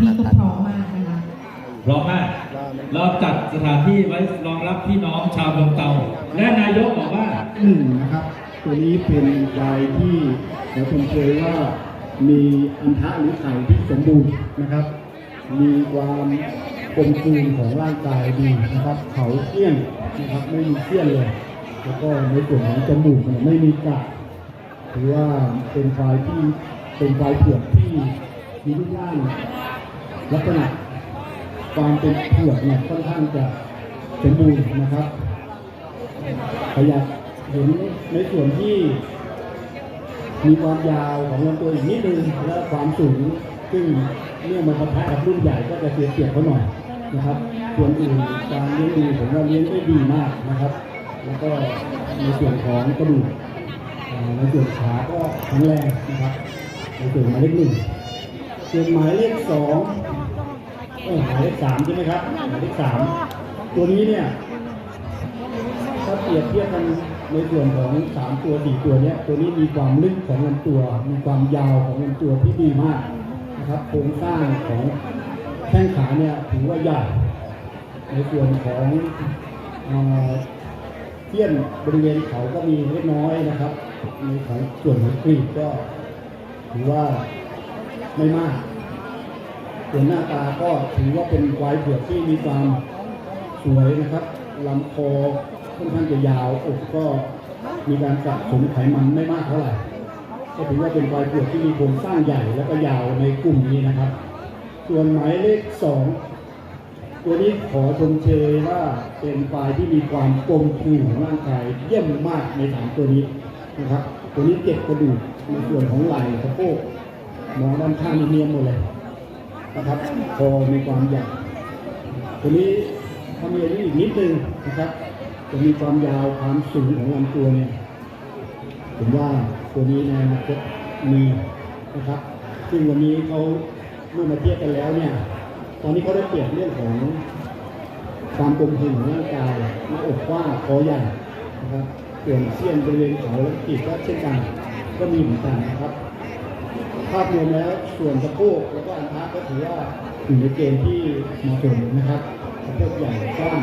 ที่ก็พร้อมมากนะคะพร้อมมากเราจัดสถานที่ไว้รองรับพี่น้องชาวเมืองเตาและนายกบอกว่าหนึ่งนะครับ ตัวนี้เป็นลายที่เราชมเชยว่ามีอันทะหรือไข่ที่สมบูรณ์นะครับ มีความกลมกลืนของร่างกายดีนะครับ เขาเที่ยงนะครับไม่มีเที่ยนเลย แล้วก็ในส่วนของจมูกเนี่ยไม่มีกระถือว่าเป็นควายที่เป็นควายเผือกที่มีรูปร่าง ลักษณะความเป็นเผือกเนี่ยค่อนข้างจะสมบูรณ์นะครับขยับเห็นในส่วนที่มีความยาวของลำตัวอีกนิดนึงและความสูงซึ่งเมื่อมาปะทะกับรุ่นใหญ่ก็จะเสียเปรียบเขาหน่อยนะครับ ส่วนอื่นการเลี้ยงดูผมว่าเลี้ยงได้ดีมากนะครับ แล้วก็ในส่วนของกระดูกในส่วนขาก็แข็งแรงนะครับในส่วนหมายเลขหนึ่งส่วนหมายเลขสอง เออหมายเลขสามใช่ไหมครับหมายเลขสามตัวนี้เนี่ยถ้าเปรียบเทียบกันในส่วนของสามตัวสี่ตัวเนี้ยตัวนี้มีความลึกของลำตัว มีความยาวของลำตัวที่ดีมากนะครับโครงสร้างของแข้งขาเนี่ยถือว่าใหญ่ในส่วนของเทียนบริเวณเขาก็มีเล็กน้อยนะครับในของส่วนของกรีบก็ถือว่าไม่มาก ส่วนหน้าตาก็ถือว่าเป็นควายเผือกที่มีความสวยนะครับลำคอค่อนข้างจะยาวอกก็มีการสะสมไขมันไม่มากเท่าไหร่ก็ถือว่าเป็นควายเผือกที่มีโครงสร้างใหญ่แล้วก็ยาวในกลุ่มนี้นะครับ ส่วนหมายเลขสองตัวนี้ขอชมเชยว่าเป็นควายที่มีความกลมกลืนของร่างกายเยี่ยมมากในสามตัวนี้นะครับ ตัวนี้เก็บกระดูกในส่วนของไหล่สะโพกมองด้านข้างนี่เนียนหมดเลย นะครับคอมีความใหญ่ตัวนี้ถ้ามีอายุอีกนิดนึงนะครับ จะมีความยาวความสูงของลำตัวเนี่ยผมว่าตัวนี้ในอนาคตมีนะครับ ซึ่งวันนี้เขาเมื่อมาเทียบกันแล้วเนี่ย ตอนนี้เขาได้เปรียบเรื่องของความกลมกลืนของร่างกายหน้าอกกว้างคอใหญ่นะครับส่วนเสี้ยนบริเวณเขาและกีบก็เช่นกัน ก็มีเหมือนกันนะครับ ภาพรวมแล้วส่วนสะโพกแล้วก็อันทะก็ถือว่าอยู่ในเกณฑ์ที่เหมาะสมนะครับสะโพกใหญ่กว้าง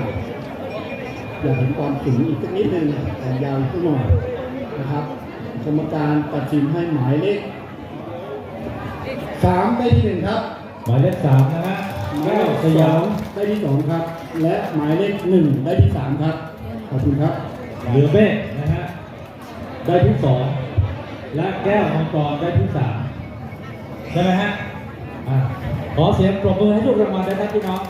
อยากเห็นความสูงอีกสักนิดนึงแต่ยาวขึ้นหน่อยนะครับกรรมการตัดสินให้หมายเลขสามได้ที่หนึ่งครับ หมายเลขสามนะฮะหมายแก้เลวขสสยาองมได้ที่สองครับ และหมายเลขหนึ่งได้ที่สามครับ ขอบคุณครับเหลือเมฆนะฮะได้ที่สองและแก้วมังกรได้ที่สาม ได้ไหมฮะขอเสียงปรบมือให้ทุกรางวัลด้วยนะพี่น้อง